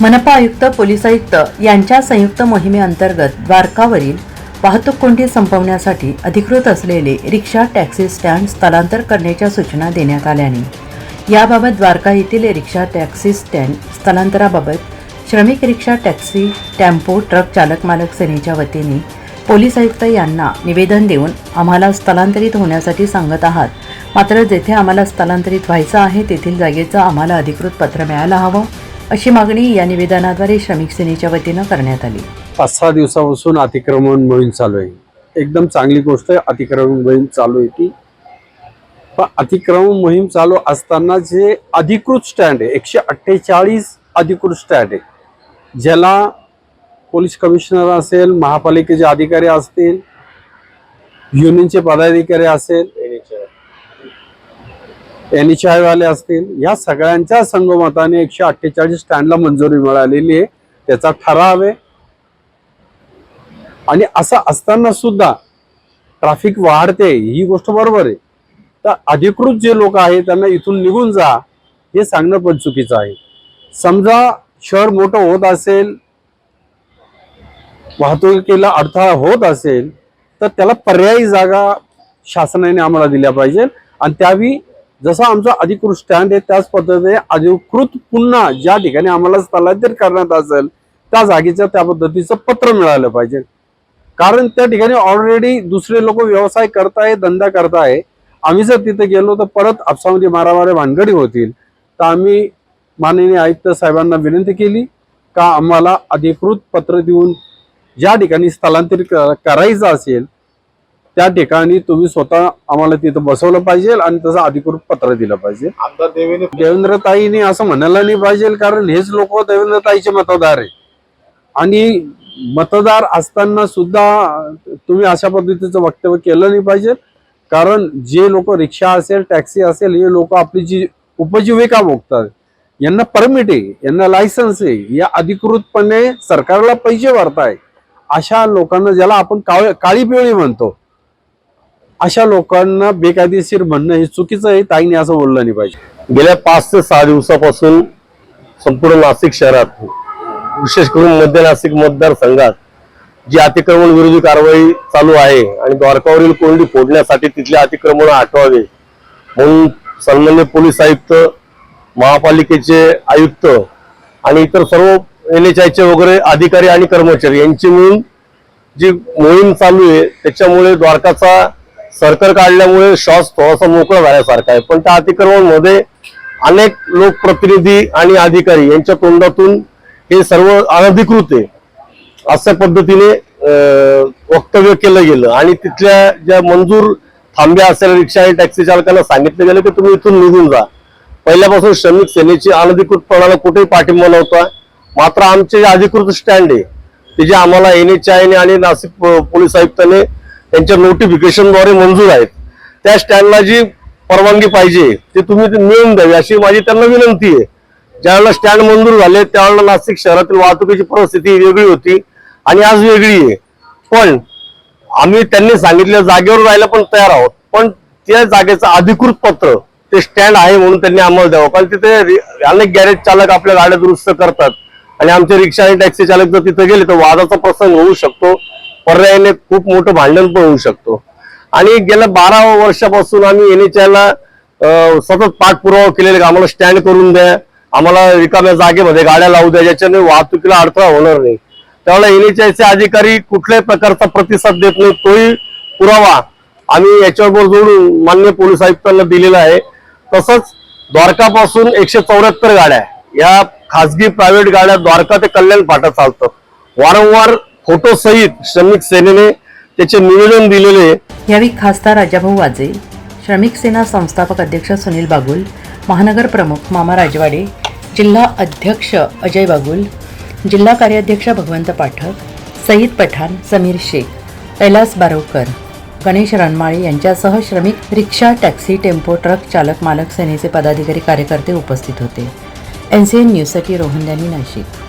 मनपा आयुक्त पोलीस आयुक्त यांच्या संयुक्त मोहिमेअंतर्गत द्वारकावरील वाहतूक कोंडी संपवण्यासाठी अधिकृत असलेले रिक्षा टॅक्सी स्टँड स्थलांतर करण्याच्या सूचना देण्यात आल्याने याबाबत द्वारका येथील रिक्षा टॅक्सी स्टँड स्थलांतराबाबत श्रमिक रिक्षा टॅक्सी टेम्पो ट्रक चालक मालक सेनेच्या वतीने पोलीस आयुक्त यांना निवेदन देऊन आम्हाला स्थलांतरित होण्यासाठी सांगत आहात. मात्र जेथे आम्हाला स्थलांतरित व्हायचं आहे तेथील जागेचं आम्हाला अधिकृत पत्र मिळायला हवं. अशी मागणी या निवेदनाद्वारे श्रमिक सेनेच्या वतीनं करण्यात आली. पाच सहा दिवसापासून अतिक्रमण मोहीम चालू आहे. एकदम चांगली गोष्ट आहे अतिक्रमण मोहीम चालू आहे ती. पण अतिक्रमण मोहीम चालू असताना जे अधिकृत स्टँड आहे एकशे अठ्ठेचाळीस अधिकृत स्टँड आहे ज्याला पोलीस कमिशनर असेल महापालिकेचे अधिकारी असतील युनियनचे पदाधिकारी असेल एन एच आय वाले असतील या सगळ्यांच्या संगमताने एकशे अठ्ठेचाळीस स्टँडला मंजुरी मिळालेली आहे. त्याचा ठराव आहे. आणि असं असताना सुद्धा ट्रॅफिक वाढते ही गोष्ट बरोबर आहे. तर अधिकृत जे लोक आहेत त्यांना इथून निघून जा हे सांगणं पण चुकीचं आहे. समजा शहर मोठं होत असेल वाहतुकीला अडथळा होत असेल तर त्याला पर्यायी जागा शासनाने आम्हाला दिल्या पाहिजे आणि त्यावेळी जसा आमचा अधिकृत स्टँड आहे त्याच पद्धतीने अधिकृत पुन्हा ज्या ठिकाणी आम्हाला स्थलांतरित करण्यात असेल त्या जागेचं त्या पद्धतीचं पत्र मिळालं पाहिजे. कारण त्या ठिकाणी ऑलरेडी दुसरे लोक व्यवसाय करताय धंदा करताय. आम्ही जर तिथे गेलो तर परत आपसामध्ये मारामारे भानगडी होतील. तर आम्ही माननीय आयुक्त साहेबांना विनंती केली का आम्हाला अधिकृत पत्र देऊन ज्या ठिकाणी स्थलांतरित करायचं असेल त्या ठिकाणी तुम्ही स्वतः आम्हाला तिथं बसवलं पाहिजे आणि तसं अधिकृत पत्र दिलं पाहिजे. आमदार देवेंद्रताईने असं म्हणायला नाही पाहिजे कारण हेच लोक देवेंद्रताईचे मतदार आहे आणि मतदार असताना सुद्धा तुम्ही अशा पद्धतीचं वक्तव्य केलं नाही पाहिजे कारण जे लोक रिक्षा असेल टॅक्सी असेल हे लोक आपली जी उपजीविका भोगतात यांना परमिट आहे यांना लायसन्स आहे या अधिकृतपणे सरकारला पैसे भरताय अशा लोकांना ज्याला आपण काळी पिवळी म्हणतो. अशा लोकांना बेकायदेशीर म्हणणं हे चुकीचं आहे ताईने असं बोललं नाही पाहिजे. गेल्या पाच ते सहा दिवसापासून संपूर्ण नाशिक शहरात विशेष करून मध्य नाशिक मतदारसंघात जी अतिक्रमण विरोधी कारवाई चालू आहे आणि द्वारकावरील कोंडी फोडण्यासाठी तिथले अतिक्रमण हटवावे म्हणून सन्मान्य पोलीस आयुक्त महापालिकेचे आयुक्त आणि इतर सर्व एन एच आयचे वगैरे अधिकारी आणि कर्मचारी यांची मिळून जी मोहीम चालू आहे त्याच्यामुळे द्वारकाचा सरकार काढल्यामुळे श्वास थोडासा मोकळा झाल्यासारखा आहे. पण त्या अतिक्रमणामध्ये अनेक लोकप्रतिनिधी आणि अधिकारी यांच्या तोंडातून हे सर्व अनधिकृत आहे अशा पद्धतीने वक्तव्य केलं गेलं. आणि तिथल्या ज्या मंजूर थांब्या असेल रिक्षा आणि टॅक्सी चालकांना सांगितलं गेलं की तुम्ही इथून निघून जा. पहिल्यापासून श्रमिक सेनेची अनधिकृतपणाला कुठेही पाठिंबा नव्हता. मात्र आमचे जे अधिकृत स्टँड आहे ते जे आम्हाला एन एच आयने आणि नाशिक पोलीस आयुक्ताने त्यांच्या नोटिफिकेशनद्वारे मंजूर आहेत. त्या स्टँडला जी परवानगी पाहिजे ते तुम्ही मिळून द्यावी अशी माझी त्यांना विनंती आहे. ज्यावेळेला स्टँड मंजूर झाले त्यावेळेला नाशिक शहरातील वाहतुकीची परिस्थिती वेगळी होती आणि आज वेगळी आहे. पण आम्ही त्यांनी सांगितलेल्या जागेवर जायला पण तयार आहोत. पण त्या जागेचं अधिकृत पत्र ते स्टँड आहे म्हणून त्यांनी आम्हाला द्यावं. कारण तिथे अनेक गॅरेज चालक आपल्या गाड्या दुरुस्त करतात. आणि आमचे रिक्षा आणि टॅक्सी चालक जर तिथे गेले तर वादाचा प्रसंग होऊ शकतो. पर्यायाने खूप मोठं भांडण पण होऊ शकतो. आणि गेल्या बारा वर्षापासून आम्ही एन एच सतत पाठपुरावा केलेला आम्हाला स्टँड करून द्या. आम्हाला रिकाम्या जागेमध्ये गाड्या लावू द्या. ज्याच्याने वाहतुकीला अडथळा होणार नाही. त्यावेळेला एन एच अधिकारी कुठल्याही प्रकारचा प्रतिसाद देत नाही तोही पुरावा आम्ही याच्यावर जोडून मान्य पोलीस आयुक्तांना दिलेला आहे. तसंच द्वारकापासून एकशे चौऱ्याहत्तर गाड्या या खासगी प्रायव्हेट गाड्या द्वारका ते कल्याण फाटा चालतात वारंवार फोटो सहित श्रमिक सेनेने त्याचे निवेदन दिलेले यावेळी खासदार राजाभाऊ वाजे श्रमिक सेना संस्थापक अध्यक्ष सुनील बागुल महानगर प्रमुख मामा राजवाडे जिल्हा अध्यक्ष अजय बागुल जिल्हा कार्याध्यक्ष भगवंत पाठक सईद पठाण समीर शेख कैलास बारोकर गणेश रणमाळे यांच्यासह श्रमिक रिक्षा टॅक्सी टेम्पो ट्रक चालक मालक सेनेचे पदाधिकारी कार्यकर्ते उपस्थित होते. एन सी एन न्यूजसाठी रोहन नाशिक.